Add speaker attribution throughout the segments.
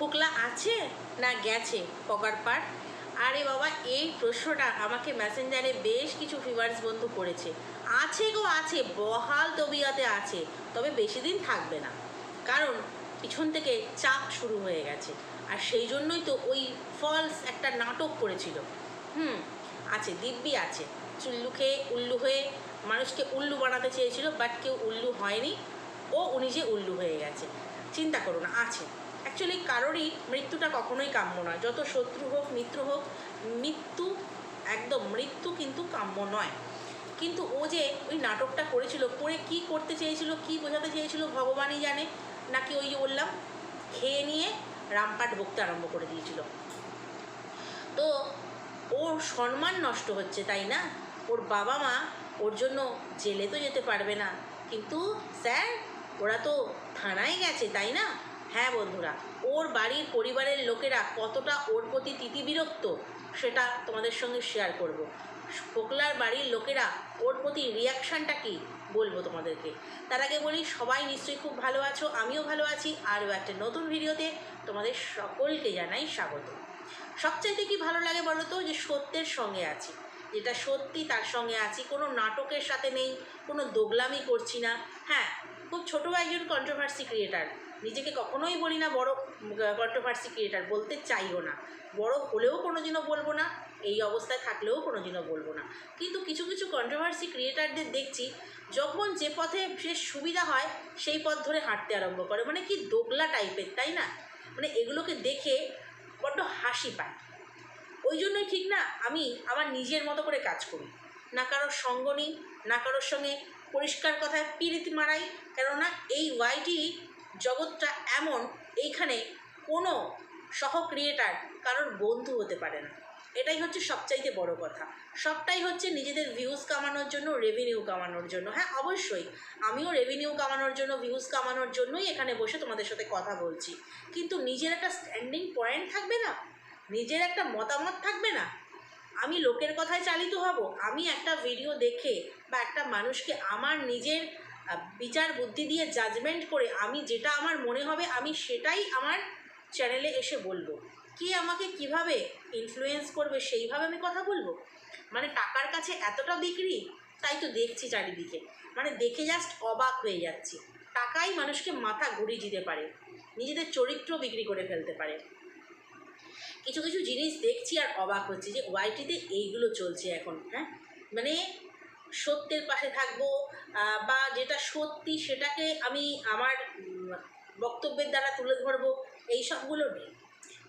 Speaker 1: ফোকলা আছে না গেছে? পকার পার আরে বাবা, এই প্রশ্নটা আমাকে মেসেঞ্জারে বেশ কিছু ফিভার্স বন্ধু করেছে। আছে গো, আছে, বহাল তবিয়াতে আছে, তবে বেশি দিন থাকবে না। কারণ পিছন থেকে চাপ শুরু হয়ে গেছে। আর সেই জন্যই তো ওই ফলস একটা নাটক করেছিল। হুম, আছে, দিব্যি আছে। চুল্লু খেয়ে উল্লু হয়ে মানুষকে উল্লু বানাতে চেয়েছিল বাট কেউ উল্লু হয়নি। ও, উনি যে উল্লু হয়ে গেছে। চিন্তা করো না, আছে। অ্যাকচুয়ালি কারোরই মৃত্যুটা কখনোই কাম্য নয়। যত শত্রু হোক, মিত্র হোক, মৃত্যু, একদম মৃত্যু কিন্তু কাম্য নয়। কিন্তু ও যে ওই নাটকটা করেছিল, করে কি করতে চেয়েছিল, কি বোঝাতে চেয়েছিল, ভগবানই জানে। নাকি ওই বললাম, খেয়ে নিয়ে রামপাট বকতে আরম্ভ করে দিয়েছিল। তো ওর সম্মান নষ্ট হচ্ছে, তাই না? ওর বাবা মা ওর জন্য জেলে তো যেতে পারবে না। কিন্তু স্যার, ওরা তো থানায় গেছে, তাই না? হ্যাঁ বন্ধুরা, ওর বাড়ির পরিবারের লোকেরা কতটা ওর প্রতি তিতিবিরক্ত সেটা তোমাদের সঙ্গে শেয়ার করব। ফোকলার বাড়ির লোকেরা ওর প্রতি রিয়াকশানটা কি বলব তোমাদেরকে? তার আগে বলি, সবাই নিশ্চয়ই খুব ভালো আছো, আমিও ভালো আছি, আরও একটা নতুন ভিডিওতে তোমাদের সকলকে জানাই স্বাগত। সবচাইতে কি ভালো লাগে বলো তো, যে সত্যের সঙ্গে আছি। যেটা সত্যি তার সঙ্গে আছি, কোনো নাটকের সাথে নেই, কোনো দোগলামি করছি না। হ্যাঁ খুব ছোটো একজন কন্ট্রোভার্সি ক্রিয়েটার নিজেকে কখনোই বলি না, বড় কন্ট্রোভার্সি ক্রিয়েটার বলতে চাইও না। বড় হলেও কোনোদিনও বলব না, এই অবস্থায় থাকলেও কোনোদিনও বলব না। কিন্তু কিছু কিছু কন্ট্রোভার্সি ক্রিয়েটারদের দেখছি, যখন যে পথে বেশ সুবিধা হয়, সেই পথ ধরে হাঁটতে আরম্ভ করে। মানে কি দোগলা টাইপের, তাই না? মানে এগুলোকে দেখে বড্ড হাসি পায়। ওই জন্যই ঠিক না, আমি আমার নিজের মতো করে কাজ করি। না কারোর সঙ্গ নিই, না কারোর সঙ্গে পরিষ্কার কথায় পিরিত মারাই। কেননা এই ওয়াইটি জগৎটা এমন, এইখানে কোনো সহ ক্রিয়েটার কারোর বন্ধু হতে পারে না। এটাই হচ্ছে সবচাইতে বড় কথা। সবটাই হচ্ছে নিজেদের ভিউজ কামানোর জন্য রেভিনিউ কামানোর জন্য। হ্যাঁ অবশ্যই, আমিও রেভিনিউ কামানোর জন্য ভিউজ কামানোর জন্যই এখানে বসে তোমাদের সাথে কথা বলছি। কিন্তু নিজের একটা স্ট্যান্ডিং পয়েন্ট থাকবে না? নিজের একটা মতামত থাকবে না? আমি লোকের কথায় চালিত হব? আমি একটা ভিডিও দেখে বা একটা মানুষকে আমার নিজের বিচার বুদ্ধি দিয়ে জাজমেন্ট করে আমি যেটা আমার মনে হবে আমি সেটাই আমার চ্যানেলে এসে বলব। কে আমাকে কীভাবে ইনফ্লুয়েন্স করবে সেইভাবে আমি কথা বলব? মানে টাকার কাছে এতটা বিক্রি, তাই তো দেখছি চারিদিকে। মানে দেখে জাস্ট অবাক হয়ে যাচ্ছি। টাকাই মানুষকে মাথা ঘুরিয়ে দিতে পারে। নিজেদের চরিত্র বিক্রি করে ফেলতে পারে। কিছু কিছু জিনিস দেখছি আর অবাক হচ্ছে যে ওয়াইটিতে এইগুলো চলছে এখন হ্যাঁ? মানে সত্যের পাশে থাকব বা যেটা সত্যি সেটাকে আমি আমার বক্তব্যের দ্বারা তুলে ধরবো, এই সবগুলো নেই।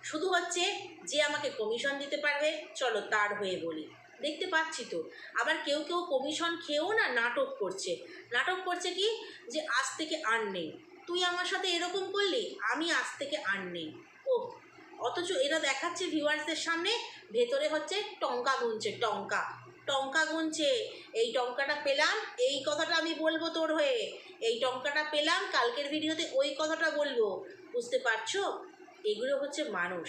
Speaker 1: শুধু হচ্ছে যে আমাকে কমিশন দিতে পারবে, চলো তার হয়ে বলি। দেখতে পাচ্ছি তো, আবার কেউ কেউ কমিশন খেয়েও না নাটক করছে। নাটক করছে কি? যে আজ থেকে আর নেই। তুই আমার সাথে এরকম করলি, আমি আজ থেকে আর নেই। ও অথচ এরা দেখাচ্ছে ভিউয়ার্সদের সামনে, ভেতরে হচ্ছে টঙ্কা গুনছে, টঙ্কা। টঙ্কা গুনছে, এই টঙ্কাটা পেলাম, এই কথাটা আমি বলব তোর হয়ে, এই টঙ্কাটা পেলাম, কালকের ভিডিওতে ওই কথাটা বলব, বুঝতে পারছ? এগুলো হচ্ছে মানুষ,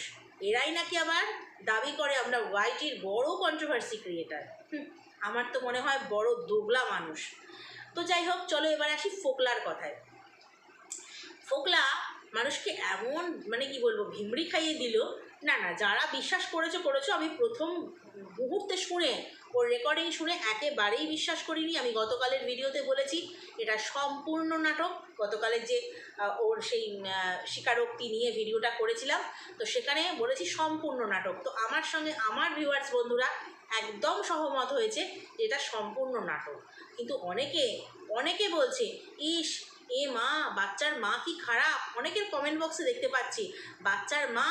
Speaker 1: এরাই নাকি আবার দাবি করে আমরা ওয়াইটির বড় কন্ট্রোভার্সি ক্রিয়েটার আমার তো মনে হয় বড় দোগলা মানুষ। তো যাই হোক, চলো এবার আসি ফোকলার কথায়। ফোকলা মানুষকে এমন মানে কি বলব, ভিমড়ি খাইয়ে দিল, না না, যারা বিশ্বাস করেছ করেছ, আমি প্রথম মুহূর্তে শুনে, ওর রেকর্ডিং শুনে একেবারেই বিশ্বাস করিনি। আমি গতকালের ভিডিওতে বলেছি, এটা সম্পূর্ণ নাটক। গতকালের যে ওর সেই স্বীকারোক্তি নিয়ে ভিডিওটা করেছিলাম, তো সেখানে বলেছি সম্পূর্ণ নাটক। তো আমার সঙ্গে আমার ভিউয়ার্স বন্ধুরা একদম সহমত হয়েছে যে এটা সম্পূর্ণ নাটক। কিন্তু অনেকে অনেকে বলছে, ইস এ মা, বাচ্চার মা কি খারাপ? অনেকের কমেন্ট বক্সে দেখতে পাচ্ছি। বাচ্চার মা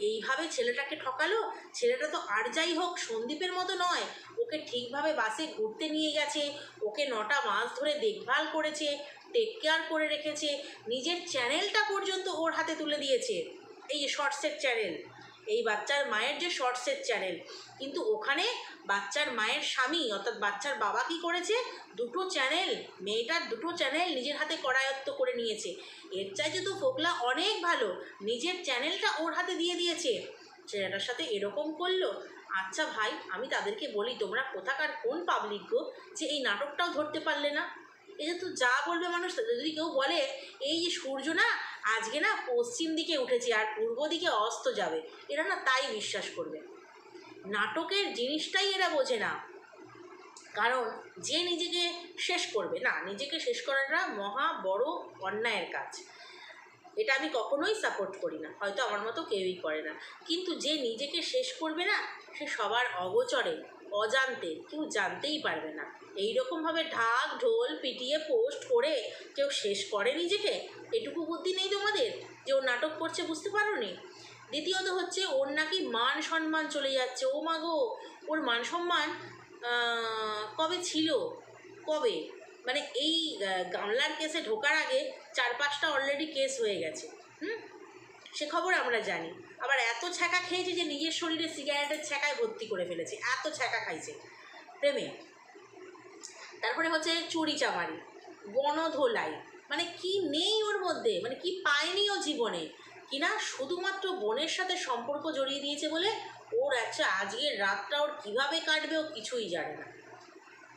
Speaker 1: এইভাবে ছেলেটাকে ঠকালো? ছেলেটা তো আর যাই হোক, সন্দীপের মতো নয়। ওকে ঠিকভাবে বাসে ঘুরতে নিয়ে গেছে। ওকে নটা মাস ধরে দেখভাল করেছে টেক কেয়ার করে রেখেছে। নিজের চ্যানেলটা পর্যন্ত ওর হাতে তুলে দিয়েছে। এই শর্টসের চ্যানেল এই বাচ্চার মায়ের যে শর্টসের চ্যানেল কিন্তু ওখানে বাচ্চার মায়ের স্বামী, অর্থাৎ বাচ্চার বাবা কি করেছে? দুটো চ্যানেল মেয়েটার দুটো চ্যানেল নিজের হাতে করায়ত্ত করে নিয়েছে। এর চাইতে তো ফোকলা অনেক ভালো, নিজের চ্যানেলটা ওর হাতে দিয়ে দিয়েছে। ছেলেটার সাথে এরকম করল? আচ্ছা ভাই, আমি তাদেরকে বলি, তোমরা কোথাকার কোন পাবলিক গো যে এই নাটকটাও ধরতে পারলে না? যে তো যা বলবে মানুষ যদি কেউ বলে, এই যে সূর্য না, আজকে না পশ্চিম দিকে উঠেছে আর পূর্ব দিকে অস্ত যাবে, এরা না তাই বিশ্বাস করবে। নাটকের জিনিসটাই এরা বোঝে না। কারণ যে নিজেকে শেষ করবে না, নিজেকে শেষ করাটা মহা বড় অন্যায়ের কাজ। এটা আমি কখনোই সাপোর্ট করি না, হয়তো আমার মতো কেউই করে না। কিন্তু যে নিজেকে শেষ করবে না, সে সবার অগোচরে অজান্তে, কেউ জানতেই পারবে না। এই রকমভাবে ঢাক, ঢোল পিটিয়ে, পোস্ট করে কেউ শেষ করে নিজেকে? এটুকু বুদ্ধি নেই তোমাদের? যে ও নাটক করছে বুঝতে পারো নি দ্বিতীয়ত হচ্ছে, ওর নাকি মান সম্মান চলে যাচ্ছে। ও মাগো ওর মান সম্মান কবে ছিল? কবে? মানে এই গামলার কেসে ঢোকার আগে চার পাঁচটা অলরেডি কেস হয়ে গেছে। হুম? সে খবর আমরা জানি। আবার এত ছ্যাঁকা খেয়েছে যে নিজের শরীরে সিগারেটের ছ্যাঁকায় ভর্তি করে ফেলেছে, এত ছ্যাঁকা খাইছে। প্রেমে। তারপরে হচ্ছে চুরি চামারি, গণধোলাই মানে কি নেই ওর মধ্যে মানে কি পায়নি ও জীবনে। কিনা শুধুমাত্র বোনের সাথে সম্পর্ক জড়িয়ে দিয়েছে বলে ওর আচ্ছা আজকের রাতটা ওর কীভাবে কাটবে ও কিছুই জানে না।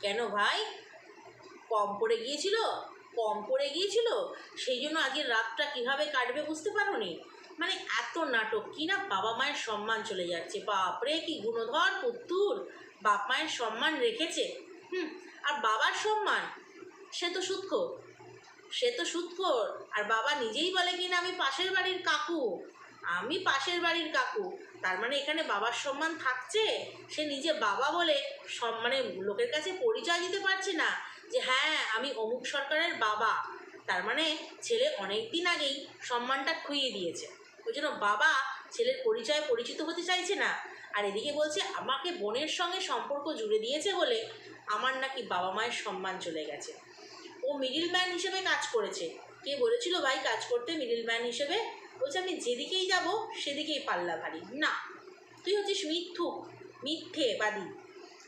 Speaker 1: কেন ভাই? কম পড়ে গিয়েছিল, কম পড়ে গিয়েছিল, সেই জন্য আজকের রাতটা কীভাবে কাটবে বুঝতে পারোনি? মানে এত নাটক, কি না বাবা মায়ের সম্মান চলে যাচ্ছে। বাপরে, কি গুণধর, পুত্তুর। বাপ মায়ের সম্মান রেখেছে। হুম, আর বাবার সম্মান? সে তো সুৎখোর সে তো সুৎখোর আর বাবা নিজেই বলে কি না, আমি পাশের বাড়ির কাকু। আমি পাশের বাড়ির কাকু। তার মানে এখানে বাবার সম্মান থাকছে? সে নিজে বাবা বলে সব মানে লোকের কাছে পরিচয় দিতে পারছে না যে হ্যাঁ আমি অমুক সরকারের বাবা। তার মানে ছেলে অনেক দিন আগেই সম্মানটা খুইয়ে দিয়েছে। ওই জন্য বাবা ছেলের পরিচয়ে পরিচিত হতে চাইছে না। আর এদিকে বলছে, আমাকে বোনের সঙ্গে সম্পর্ক জুড়ে দিয়েছে বলে আমার নাকি বাবা মায়ের সম্মান চলে গেছে। ও মিডিল ম্যান হিসেবে কাজ করেছে। কে বলেছিল ভাই কাজ করতে মিডিল ম্যান হিসেবে? বলছে, আমি যেদিকেই যাব, সেদিকেই পাল্লা ভারী। না, তুই হচ্ছিস মিথ্যু মিথ্যেবাদী।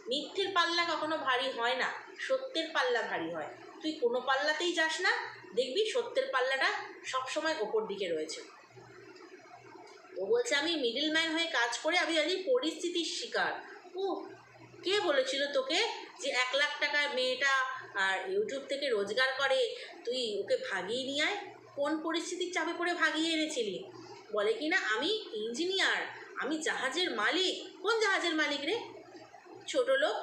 Speaker 1: মিথ্যের পাল্লা কখনো ভারী হয় না, সত্যের পাল্লা ভারী হয়। তুই কোনো পাল্লাতেই যাস না, দেখবি সত্যের পাল্লাটা সবসময় ওপর দিকে রয়েছে। ও বলছে, আমি মিডিল ম্যান হয়ে কাজ করে আমি আজ পরিস্থিতির শিকার। ও কে বলেছিল তোকে যে এক লাখ টাকার মেয়েটা আর ইউটিউব থেকে রোজগার করে, তুই ওকে ভাগিয়ে নিয়ে আয়? কোন পরিস্থিতির চাপে পড়ে ভাগিয়ে এনেছিলি? বলে কি না, আমি ইঞ্জিনিয়ার আমি জাহাজের মালিক। কোন জাহাজের মালিক রে? ছোট লোক,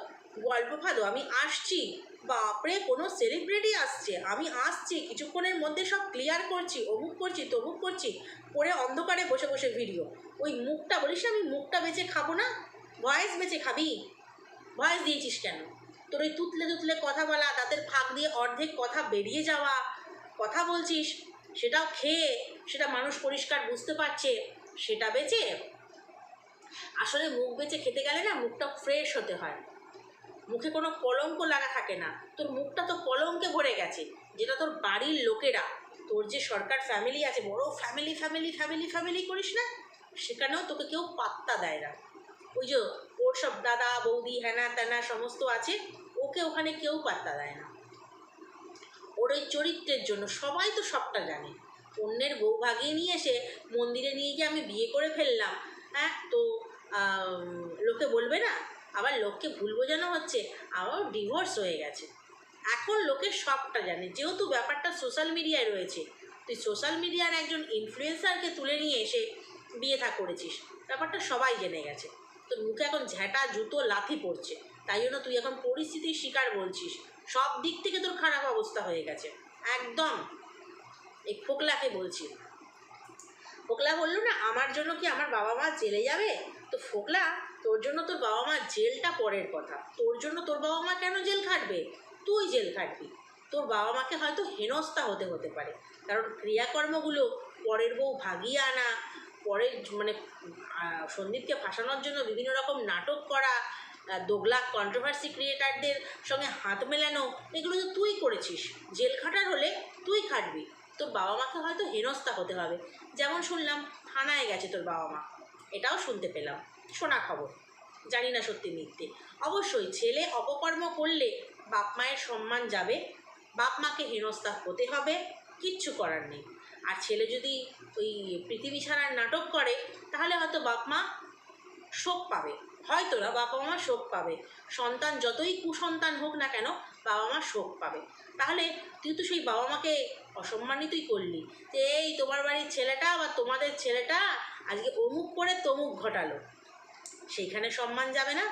Speaker 1: গল্প ফাদো, আমি আসছি। বাপরে, কোনো সেলিব্রিটি আসছে। আমি আসছি, কিছুক্ষণের মধ্যে সব ক্লিয়ার করছি, অমুক করছি, তমুক করছি করে অন্ধকারে বসে বসে ভিডিও ওই মুখটা বলিস আমি মুখটা বেঁচে খাব না? ভয়েস বেঁচে খাবি? ভয়েস দিয়েছিস কেন? তোর ওই তুতলে তুতলে কথা বলা, দাঁতের ফাঁক দিয়ে অর্ধেক কথা বেরিয়ে যাওয়া, কথা বলছিস, সেটাও খেয়ে, সেটা মানুষ পরিষ্কার বুঝতে পারছে, সেটা বেচে? আসলে মুখ বেঁচে খেতে গেলে না মুখটা ফ্রেশ হতে হয়। মুখে কোনো কলঙ্ক লাগা থাকে না। তোর মুখটা তো কলঙ্কে ভরে গেছে, যেটা তোর বাড়ির লোকেরা। তোর যে সরকার ফ্যামিলি আছে, বড় ফ্যামিলি ফ্যামিলি ফ্যামিলি ফ্যামিলি করিস না, সেখানেও তোকে কেউ পাত্তা দেয় না। ওই যে ওর সব দাদা, বৌদি, হ্যানা ত্যানা সমস্ত আছে, ওকে ওখানে কেউ পাত্তা দেয় না। ওর ওই চরিত্রের জন্য সবাই তো সবটা জানে। অন্যের বউ ভাগিয়ে নিয়ে এসে মন্দিরে নিয়ে গিয়ে আমি বিয়ে করে ফেললাম। হ্যাঁ তো লোকে বলবে না আবার লোককে ভুল বোঝানো হচ্ছে, আবার ডিভোর্স হয়ে গেছে। এখন লোকে সবটা জানে, যেহেতু ব্যাপারটা সোশ্যাল মিডিয়ায় রয়েছে, তুই সোশ্যাল মিডিয়ার একজন ইনফ্লুয়েন্সারকে তুলে নিয়ে এসে বিয়ে থা করেছিস, ব্যাপারটা সবাই জেনে গেছে। তোর মুখে এখন ঝ্যাঁটা জুতো, লাথি পড়ছে, তাই জন্য তুই এখন পরিস্থিতির শিকার বলছিস। সব দিক থেকে তোর খারাপ অবস্থা হয়ে গেছে, একদম। এই ফোকলাকে বলছি। ফোকলা বলল না, আমার জন্য কি আমার বাবা মা জেলে যাবে? তো ফোকলা তোর জন্য তোর বাবা মা জেলটা পরের কথা। তোর জন্য তোর বাবা মা কেন জেল খাটবে? তুই জেল খাটবি। তোর বাবা মাকে হয়তো হেনস্থা হতে হতে পারে। কারণ ক্রিয়াকর্মগুলো পরের বউ ভাগিয়ে আনা, পরের মানে সন্দীপকে ফাঁসানোর জন্য বিভিন্ন রকম নাটক করা দোগলা কন্ট্রোভার্সি ক্রিয়েটারদের সঙ্গে হাত মেলানো, এগুলো তো তুই করেছিস, জেল খাটার হলে তুই খাটবি। তোর বাবা মাকে হয়তো হেনস্থা হতে হবে। যেমন শুনলাম, থানায় গেছে তোর বাবা মা। এটাও শুনতে পেলাম। শোনা খবর। জানি না সত্যি মিথ্যে। অবশ্যই ছেলে অপকর্ম করলে বাপ মায়ের সম্মান যাবে, বাপ মাকে হেনস্থা হতে হবে, কিচ্ছু করার নেই। আর ছেলে যদি ওই পৃথিবী ছাড়ার নাটক করে, তাহলে হয়তো বাপ মা শোক পাবে। হয়তো না বাবা মা শোক পাবে। সন্তান যতই কুসন্তান হোক না কেন, বাবা মা শোক পাবে। তাহলে তুই তো সেই বাবা মাকে অসম্মানিতই করলি। যে এই তোমার বাড়ির ছেলেটা বা তোমাদের ছেলেটা আজকে অমুক করে তমুক ঘটালো। সেইখানে সম্মান যাবে না।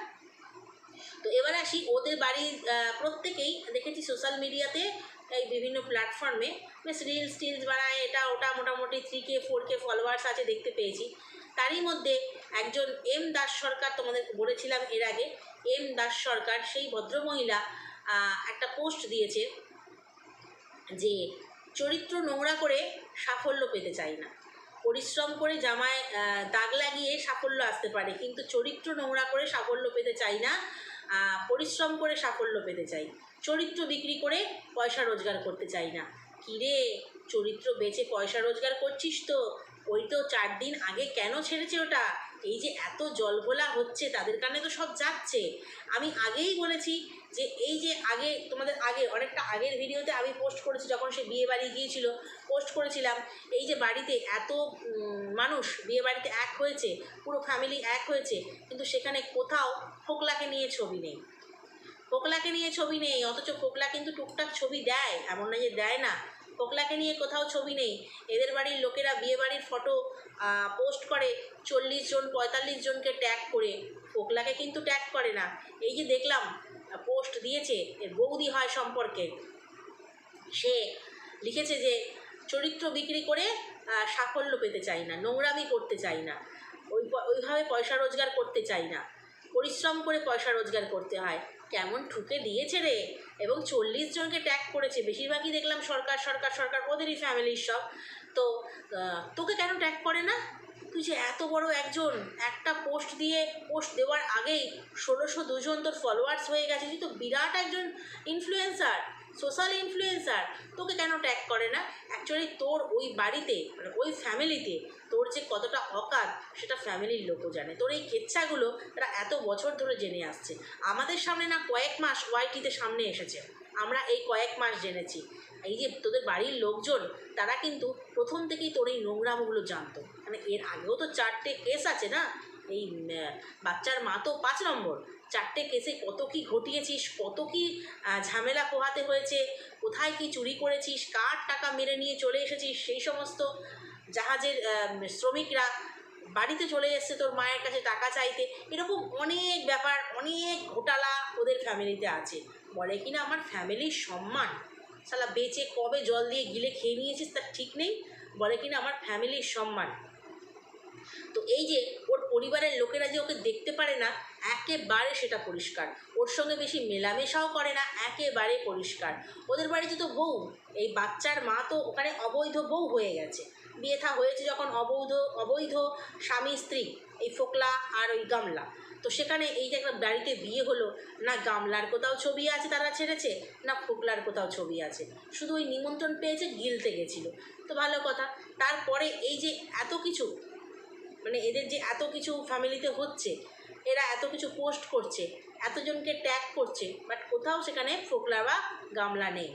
Speaker 1: তো এবার আসি ওদের বাড়ির প্রত্যেকেই দেখেছি সোশ্যাল মিডিয়াতে এই বিভিন্ন প্ল্যাটফর্মে বেশ রিলস টিলস বানায়, এটা, ওটা, মোটামুটি three K four K followers আছে দেখতে পেয়েছি। তারই মধ্যে একজন এম দাস সরকার তোমাদের বলেছিলাম এর আগে এম দাস সরকার সেই ভদ্রমহিলা একটা পোস্ট দিয়েছে যে, চরিত্র নোংরা করে সাফল্য পেতে চাই না। পরিশ্রম করে জামায় দাগ লাগিয়ে সাফল্য আসতে পারে। কিন্তু চরিত্র নোংরা করে সাফল্য পেতে চাই না পরিশ্রম করে সাফল্য পেতে চাই। চরিত্র বিক্রি করে পয়সা রোজগার করতে চাই না। কিরে চরিত্র বেচে পয়সা রোজগার করছিস তো? ওই তো চার দিন আগে কেন ছেড়েছে ওটা? এই যে এত জল জলঘোলা হচ্ছে, তাদের কারণে তো সব যাচ্ছে। আমি আগেই বলেছি যে এই যে আগে, তোমাদের আগে, অনেকটা আগের ভিডিওতে আমি পোস্ট করেছি যখন সে বিয়ে বাড়ি গিয়েছিল পোস্ট করেছিলাম, এই যে বাড়িতে এত মানুষ বিয়ে বাড়িতে এক হয়েছে, পুরো ফ্যামিলি এক হয়েছে, কিন্তু সেখানে কোথাও ফোকলাকে নিয়ে ছবি নেই। ফোকলাকে নিয়ে ছবি নেই, অথচ ফোকলা কিন্তু টুকটাক ছবি দেয়, এমন না যে দেয় না। ফোকলাকে নিয়ে কোথাও ছবি নেই। এদের বাড়ির লোকেরা বিয়ে বাড়ির ফটো পোস্ট করে চল্লিশ জন, পঁয়তাল্লিশ জনকে ট্যাগ করে। ফোকলাকে কিন্তু ট্যাগ করে না। এই যে দেখলাম পোস্ট দিয়েছে, এর বৌদি হয় সম্পর্কে। সে লিখেছে যে, চরিত্র বিক্রি করে সাফল্য পেতে চাই না, নোংরামি করতে চাই না। ওই ওইভাবে পয়সা রোজগার করতে চাই না। পরিশ্রম করে পয়সা রোজগার করতে হয়। কেমন ঠুকে দিয়েছে রে? এবং চল্লিশ জনকে ট্যাগ করেছে। বেশিরভাগই দেখলাম সরকার সরকার সরকার, ওদেরই ফ্যামিলির সব। তো তোকে কেন ট্যাগ করে না? তুই যে এত বড় একজন, একটা পোস্ট দিয়ে পোস্ট দেওয়ার আগেই ষোলোশো দুজন তোর ফলোয়ার্স হয়ে গেছে। তুই তো বিরাট একজন ইনফ্লুয়েন্সার সোশ্যাল ইনফ্লুয়েন্সার তোকে কেন ট্যাগ করে না? অ্যাকচুয়ালি তোর ওই বাড়িতে মানে ওই ফ্যামিলিতে তোর যে কতটা অকাত, সেটা ফ্যামিলির লোকও জানে। তোর এই কেচ্ছাগুলো তারা এত বছর ধরে জেনে আসছে। আমাদের সামনে না কয়েক মাস ওয়াইটিতে সামনে এসেছে। আমরা এই কয়েক মাস জেনেছি। এই যে তোদের বাড়ির লোকজন, তারা কিন্তু প্রথম থেকেই তোর এই নোংরামগুলো জানতো। মানে এর আগেও তো চারটে কেস আছে না? এই বাচ্চার মা তো পাঁচ নম্বর। চারটে কেসে কত কি ঘটিয়েছিস? কত কি ঝামেলা পোহাতে হয়েছে? কোথায় কি চুরি করেছিস? কার টাকা মেরে নিয়ে চলে এসেছিস? সেই সমস্ত জাহাজের শ্রমিকরা বাড়িতে চলে এসছে তোর মায়ের কাছে টাকা চাইতে। এরকম অনেক ব্যাপার, অনেক ঘোটালা ওদের ফ্যামিলিতে আছে। বলে কিনা আমার ফ্যামিলির সম্মান? শালা বেচে কবে জল দিয়ে গিলে খেয়ে নিয়েছিস? তার ঠিক নেই। বলে কিনা আমার ফ্যামিলির সম্মান? তো এই যে ওর পরিবারের লোকেরা যে ওকে দেখতে পারে না, একেবারে সেটা পরিষ্কার। ওর সঙ্গে বেশি মেলামেশাও করে না, একেবারে পরিষ্কার। ওদের বাড়িতে তো বউ, এই বাচ্চার মা তো ওখানে অবৈধ বউ হয়ে গেছে। বিয়ে থা হয়েছে যখন অবৈধ অবৈধ স্বামী, স্ত্রী, এই ফোকলা আর ওই গামলা। তো সেখানে এই যে একটা বাড়িতে বিয়ে হলো, না গামলার কোথাও ছবি আছে তারা ছেড়েছে, না ফোকলার কোথাও ছবি আছে। শুধু ওই নিমন্ত্রণ পেয়েছে গিলতে গেছিল। তো ভালো কথা। তারপরে এই যে এত কিছু মানে এদের যে এত কিছু ফ্যামিলিতে হচ্ছে, এরা এত কিছু পোস্ট করছে, এতজনকে ট্যাগ করছে বাট কোথাও সেখানে ফোকলা বা গামলা নেই।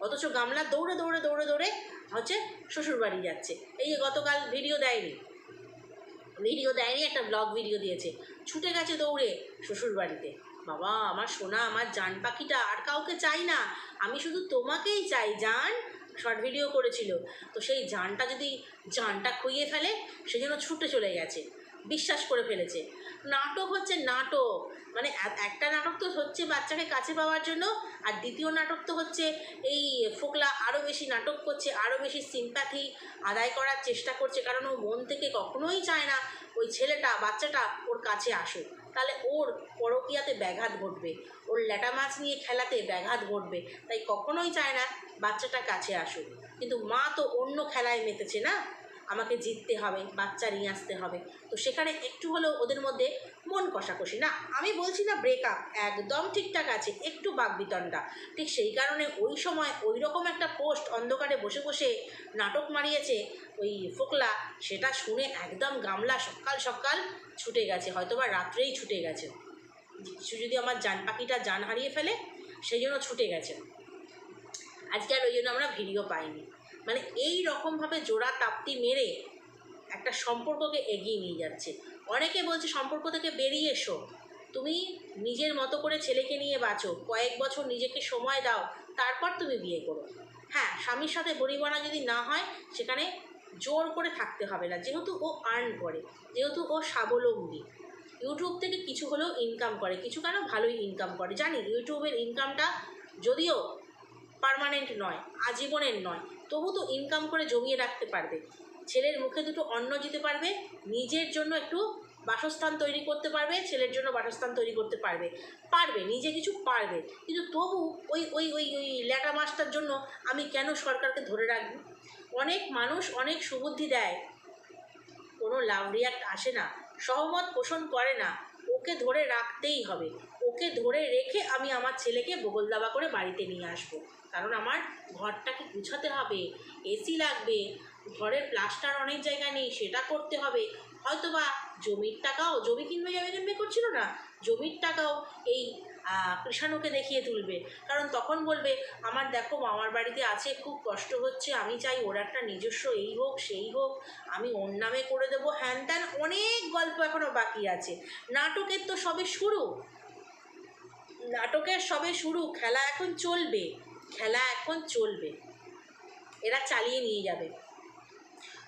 Speaker 1: অথচ গামলা দৌড়ে দৌড়ে দৌড়ে দৌড়ে হচ্ছে শ্বশুরবাড়ি যাচ্ছে। এই গতকাল ভিডিও দেয়নি। ভিডিও দেয়নি, একটা ব্লগ ভিডিও দিয়েছে। ছুটে গেছে দৌড়ে শ্বশুরবাড়িতে। বাবা, আমার সোনা, আমার জান পাখিটা, আর কাউকে চাই না। আমি শুধু তোমাকেই চাই, জান। শর্ট ভিডিও করেছিল। তো সেই জানটা যদি, জানটা খুইয়ে ফেলে সেজন্য ছুটে চলে গেছে, বিশ্বাস করে ফেলেছে। নাটক হচ্ছে নাটক মানে একটা নাটক তো হচ্ছে বাচ্চাকে কাছে পাওয়ার জন্য, আর দ্বিতীয় নাটক তো হচ্ছে এই ফোকলা আরও বেশি নাটক করছে আরও বেশি সিম্প্যাথি আদায় করার চেষ্টা করছে, কারণ ও মন থেকে কখনোই চায় না ওই ছেলেটা, বাচ্চাটা ওর কাছে আসুক। তাহলে ওর পরকিয়াতে ব্যাঘাত ঘটবে। ওর ল্যাটা মাছ নিয়ে খেলাতে ব্যাঘাত ঘটবে। তাই কখনোই চায় না বাচ্চাটা কাছে আসুক। কিন্তু মা তো অন্য খেলায় মেতেছে না? আমাকে জিততে হবে, বাচ্চা নিয়ে আসতে হবে। তো সেখানে একটু হলেও ওদের মধ্যে মন কষাকষি। না, আমি বলছি না ব্রেকআপ একদম ঠিকঠাক আছে, একটু বাগবিতণ্ডা। ঠিক সেই কারণে ওই সময় ওই রকম একটা পোস্ট অন্ধকারে বসে বসে নাটক মারিয়েছে ওই ফোকলা, সেটা শুনে একদম গামলা সকাল সকাল ছুটে গেছে হয়তো বা রাত্রেই ছুটে গেছে। কিছু যদি আমার জান, পাখিটা জান হারিয়ে ফেলে, সেই জন্য ছুটে গেছে। আজকে আর ওই জন্য আমরা ভিডিও পাইনি। মানে এই রকমভাবে জোড়া তাপ্তি মেরে একটা সম্পর্ককে এগিয়ে নিয়ে যাচ্ছে। অনেকে বলছে, সম্পর্ক থেকে বেরিয়ে এসো। তুমি নিজের মতো করে ছেলেকে নিয়ে বাঁচো। কয়েক বছর নিজেকে সময় দাও। তারপর তুমি বিয়ে করো। হ্যাঁ স্বামীর সাথে বনিবনা যদি না হয়, সেখানে জোর করে থাকতে হবে না। যেহেতু ও আর্ন করে, যেহেতু ও স্বাবলম্বী। ইউটিউব থেকে কিছু হলেও ইনকাম করে, কিছু কেন ভালোই ইনকাম করে। জানি ইউটিউবের ইনকামটা যদিও পার্মানেন্ট নয়, আজীবনের নয় তবু তো ইনকাম করে জমিয়ে রাখতে পারবে। ছেলের মুখে দুটো অন্ন দিতে পারবে, নিজের জন্য একটু বাসস্থান তৈরি করতে পারবে, ছেলের জন্য বাসস্থান তৈরি করতে পারবে। পারবে, নিজে কিছু পারবে। কিন্তু তবু ওই ওই ওই ওই ল্যাটা মাছটার জন্য আমি কেন সরকারকে ধরে রাখব? অনেক মানুষ অনেক সুবুদ্ধি দেয়। কোনো লাভ রিয়াক্ট আসে না, সহমত পোষণ করে না। ওকে ধরে রাখতেই হবে। ওকে ধরে রেখে আমি আমার ছেলেকে বগল দাবা করে বাড়িতে নিয়ে আসব। কারণ আমার ঘরটাকে গুছাতে হবে এসি লাগবে, ঘরের প্লাস্টার অনেক জায়গা নেই, সেটা করতে হবে। হয়তো বা জমির টাকাও, জমি কিনবে জমি কিনবে করছিল না, জমির টাকাও এই কৃষাণুকে দেখিয়ে তুলবে। কারণ তখন বলবে, আমার দেখো, মামার বাড়িতে আছে, খুব কষ্ট হচ্ছে, আমি চাই ওর একটা নিজস্ব এই হোক, সেই হোক, আমি ওর নামে করে দেবো। হ্যান ত্যান অনেক গল্প এখনও বাকি আছে। নাটকের তো সবে শুরু। নাটকের সবে শুরু, খেলা এখন চলবে, খেলা এখন চলবে। এরা চালিয়ে নিয়ে যাবে।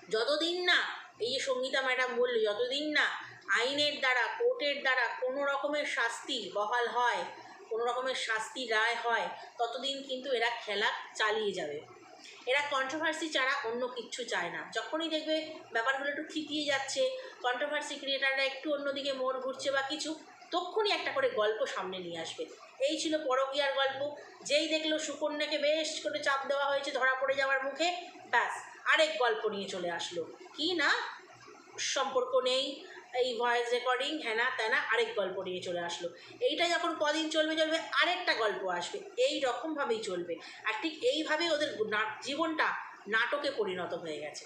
Speaker 1: যতদিন না, এই যে সঙ্গীতা ম্যাডাম বলল, যতদিন না আইনের দ্বারা, কোর্টের দ্বারা কোনো রকমের শাস্তি বহাল হয়, কোনো রকমের শাস্তি রায় হয়, ততদিন কিন্তু এরা খেলা চালিয়ে যাবে। এরা কন্ট্রোভার্সি ছাড়া অন্য কিচ্ছু চায় না। যখনই দেখবে ব্যাপারগুলো একটু থিতিয়ে যাচ্ছে কন্ট্রোভার্সি ক্রিয়েটাররা একটু অন্যদিকে মোড় ঘুরছে বা কিছু তক্ষুনি একটা করে গল্প সামনে নিয়ে আসবে। এই ছিল পরকীয়ার গল্প। যেই দেখল সুকন্যাকে বেশ করে চাপ দেওয়া হয়েছে ধরা পড়ে যাওয়ার মুখে, ব্যাস, আরেক গল্প নিয়ে চলে আসলো। কি না? সম্পর্ক নেই, এই ভয়েস রেকর্ডিং হ্যানা ত্যানা আরেক গল্প নিয়ে চলে আসলো। এইটা যখন কদিন চলবে চলবে, আরেকটা গল্প আসবে। এই রকমভাবেই চলবে। আর ঠিক এইভাবেই ওদের জীবনটা নাটকে পরিণত হয়ে গেছে।